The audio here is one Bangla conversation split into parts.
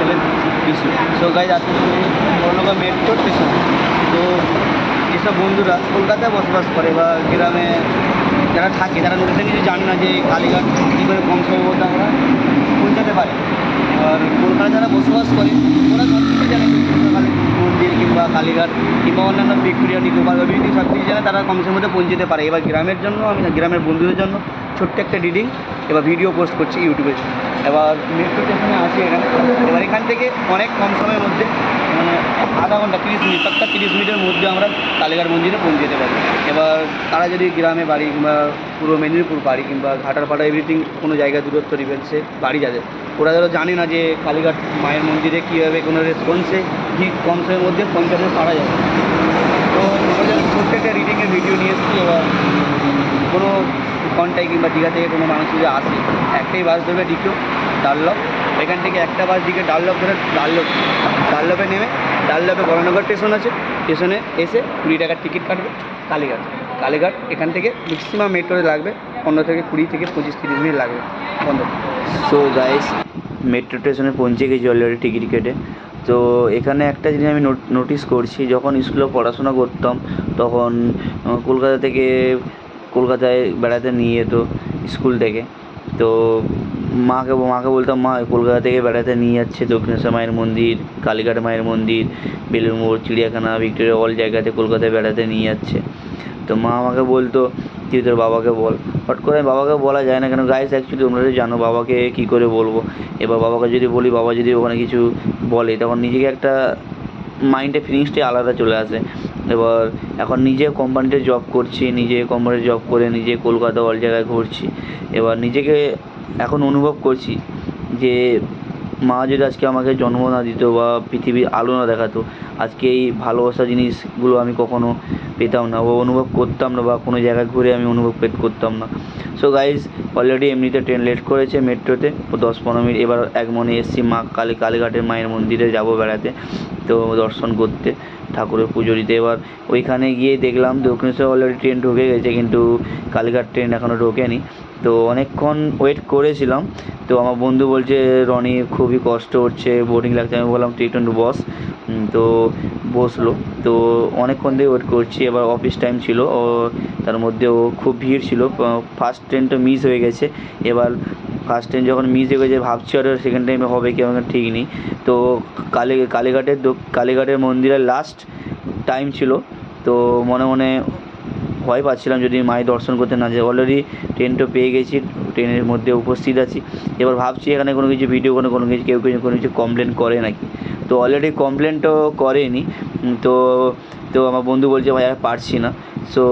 ছেলে বিশু সো গাইজ আজকে বর্ণগা মেট্রো স্টেশন তো যেসব বন্ধুরা কলকাতায় বসবাস করে বা গ্রামে যারা থাকে, তারা নতুন কিছু জানে না যে কালীঘাট কী করে কম মধ্যে আমরা পৌঁছাতে পারি। আর কলকাতায় যারা বসবাস করে, ওরা সব কিছু জানে মন্দির কিংবা কালীঘাট কিংবা অন্যান্য ভিক্টোরিয়া, নিকোবার বা বিভিন্ন সব কিছু জানে তারা কম সময়ের মধ্যে পৌঁছতে পারে। এবার গ্রামের জন্য, আমি গ্রামের বন্ধুদের জন্য ছোট্ট একটা রিডিং এবার ভিডিও পোস্ট করছি ইউটিউবে এবার মেট্রো স্টেশনে আছি এখানে। এবার এখান থেকে অনেক কম সময়ের মধ্যে মানে আধা ঘণ্টা, তিরিশ মিনিট, সপ্তাহ তিরিশ মিনিটের মধ্যে আমরা কালীঘাট মন্দিরে পৌঁছে যেতে পারি এবার তারা যদি গ্রামে বাড়ি কিংবা পুরো মেদিনীপুর বাড়ি কিংবা ঘাটারপাড়া এভরিথিং কোনো জায়গায় দূরত্ব ডিফেন্সে বাড়ি যাদের ওরা যারা জানে না যে কালীঘাট মায়ের মন্দিরে কীভাবে কোনো রেসপন্সে কি কম সময়ের মধ্যে পঞ্চান্ন পারা যাবে। তো একটা রিডিংয়ের ভিডিও নিয়ে এসেছি, এবার কোনো ঘন্টায় কিংবা দীঘা থেকে কোনো মানুষ যদি আসে, একটাই বাস ধরবে ডিকিও ডাল্লপ এখান থেকে একটা বাস দিকে ডাল্লপ ধরে ডাল্লপ ডাল্লপে নেমে ডাল্লপে বড়নগর স্টেশন আছে। স্টেশনে এসে কুড়ি টাকার টিকিট কাটবে কালীঘাট। কালীঘাট এখান থেকে ম্যাক্সিমাম মেট্রোতে লাগবে পনেরো থেকে কুড়ি থেকে পঁচিশ তিরিশ মিনিট লাগবে। বন্ধ। সো গাইস মেট্রো স্টেশনে পৌঁছে গেছি অলরেডি টিকিট কেটে। তো এখানে একটা জিনিস আমি নোটিস করছি, যখন স্কুলে পড়াশোনা করতাম, তখন কলকাতা থেকে কলকাতায় বেড়াতে নিয়ে যেত স্কুল থেকে। তো মাকে মাকে বলতাম, মা, কলকাতা থেকে বেড়াতে নিয়ে যাচ্ছে দক্ষিণেশ্বর মায়ের মন্দির, কালীঘাট মায়ের মন্দির, বেলুড় মঠ চিড়িয়াখানা, ভিক্টোরিয়া অল জায়গাতে কলকাতায় বেড়াতে নিয়ে যাচ্ছে। তো মা আমাকে বলতো, তুই তোর বাবাকে বল। হট করে বাবাকে বলা যায় না কেন গাইস অ্যাকচুয়ালি তোমরা তো জানো বাবাকে কী করে বলব। এবার বাবাকে যদি বলি, বাবা যদি ওখানে কিছু বলে, তখন নিজেকে একটা মাইন্ডে ফিলিংসটাই আলাদা চলে আসে। এবার এখন নিজে কোম্পানিতে জব করছি, নিজে কোম্পানিতে জব করে নিজে কলকাতা অল জায়গায় ঘুরছি। এবার নিজেকে এখন অনুভব করছি যে মা যদি আজকে আমাকে জন্ম না দিত বা পৃথিবীর আলো না দেখাতো, আজকে এই ভালোবাসা জিনিসগুলো আমি কখনো পেতাম না বা অনুভব করতাম না বা কোনো জায়গায় ঘুরে আমি অনুভব করতাম না। সো গাইজ অলরেডি এমনিতে ট্রেন লেট করেছে মেট্রোতে ও দশ পনেরো মিনিট, এবার এক মনে এসছি মা কালী কালীঘাটের মায়ের মন্দিরে যাব বেড়াতে, তো দর্শন করতে। ঠাকুরের পুজো দিতে। এবার ওইখানে গিয়ে দেখলাম দক্ষিণেশ্বর অলরেডি ট্রেন ঢুকে গেছে, কিন্তু কালীঘাট ট্রেন এখনও ঢোকেনি। তো অনেকক্ষণ ওয়েট করেছিলাম। তো আমার বন্ধু বলছে, রনি, খুবই কষ্ট হচ্ছে বোরিং লাগছে। আমি বললাম, তুই একটু বস। তো বসল। তো অনেকক্ষণ থেকে ওয়েট করছি। এবার অফিস টাইম ছিল। ও, তার মধ্যেও খুব ভিড় ছিল। ফার্স্ট ট্রেনটা মিস হয়ে গেছে। এবার ফার্স্ট ট্রেন যখন মিস হয়ে গেছে, ভাবছি আর সেকেন্ড টাইমে হবে কি আমাকে ঠিক নেই। তো কালী, কালীঘাটের কালীঘাটের মন্দিরের লাস্ট টাইম ছিল। তো মনে মনে ভয় পাচ্ছিলাম যদি মায়ের দর্শন করতে না যাই অলরেডি ট্রেনটা পেয়ে গেছি ট্রেনের মধ্যে উপস্থিত আছি। এবার ভাবছি এখানে কোনো কিছু ভিডিও কোনো কোনো কিছু, কেউ কিছু, কোনো কিছু কমপ্লেন করে নাকি? তো অলরেডি কমপ্লেন তো করেনি। তো তো আমার বন্ধু বলছে, ভাই, আর পারছি না। সো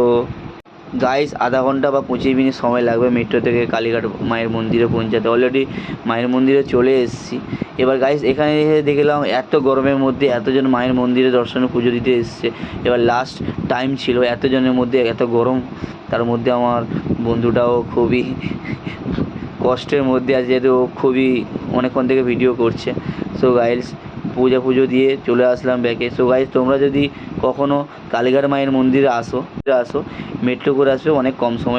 গাইস আধা ঘণ্টা বা পঁচিশ মিনিট সময় লাগবে মেট্রো থেকে কালীঘাট মায়ের মন্দিরে পৌঁছাতে। অলরেডি মায়ের মন্দিরে চলে এসেছি। এবার গাইস এখানে এসে দেখলাম এত গরমের মধ্যে এতজন মায়ের মন্দিরে দর্শনে পুজো দিতে এসছে। এবার লাস্ট টাইম ছিল এতজনের মধ্যে এত গরম। তার মধ্যে আমার বন্ধুটাও খুবই কষ্টের মধ্যে আছে, যেহেতু খুবই অনেকক্ষণ থেকে ভিডিও করছে। সো গাইস পূজা পুজো দিয়ে চলে আসলাম ব্যাকে। সো গাইজ তোমরা যদি কখনো কালীঘাট মায়ের মন্দিরে আসো আসো, মেট্রো করে আসবে, অনেক কম সময়